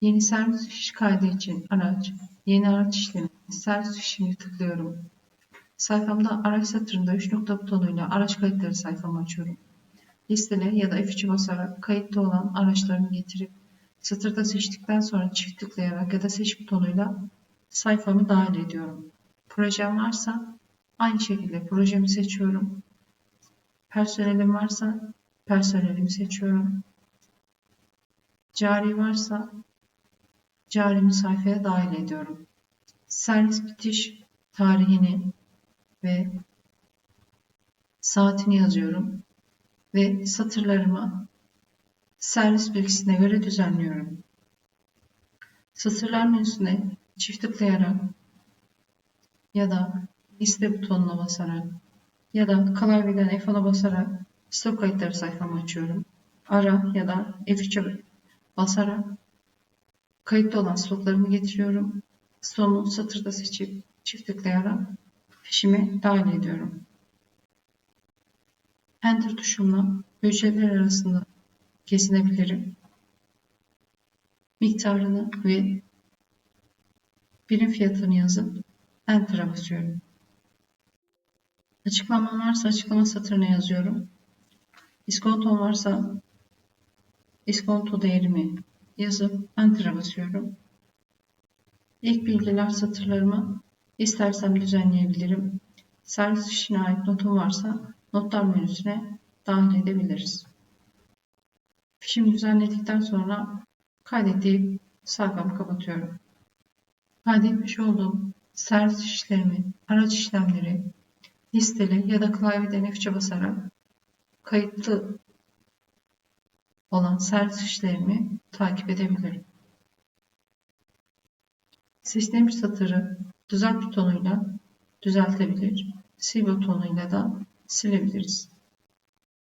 Yeni servis fiş kaydı için araç, yeni araç işlemi, servis fişini tıklıyorum. Sayfamda araç satırında 3 nokta butonuyla araç kayıtları sayfamı açıyorum. Listele ya da F3'ü basarak kayıtta olan araçlarını getirip satırda seçtikten sonra çift tıklayarak ya da seç butonuyla sayfamı dahil ediyorum. Projem varsa aynı şekilde projemi seçiyorum. Personelim varsa personelimi seçiyorum. Cari varsa carimi sayfaya dahil ediyorum. Servis bitiş tarihini ve saatini yazıyorum ve satırlarımı servis bilgisine göre düzenliyorum. Satırlar menüsüne çift tıklayarak ya da liste butonuna basarak ya da klavyeden F10'a basarak stok kayıtları sayfamı açıyorum. Ara ya da F3'e basarak kayıtlı olan stoklarımı getiriyorum. Sonu satırda seçip çift tıklayarak fişime dahil ediyorum. Enter tuşumla hücreler arasında kesinebilirim. Miktarını ve birim fiyatını yazıp Enter'a basıyorum. Açıklamam varsa açıklama satırına yazıyorum. İskontom varsa iskonto değerimi yazıp Enter'a basıyorum. İlk bilgiler satırlarımı istersem düzenleyebilirim. Servis işine ait notum varsa notlar menüsüne dahil edebiliriz. Fişimi düzenledikten sonra kaydet deyip sayfamı kapatıyorum. Kaydetmiş olduğum servis işlemi, araç işlemleri, listeli ya da klavyeden F3'e basarak kayıtlı olan servis işlerimi takip edebilirim. Sistem satırı düzelt butonuyla düzeltebilir, sil butonuyla da silebiliriz.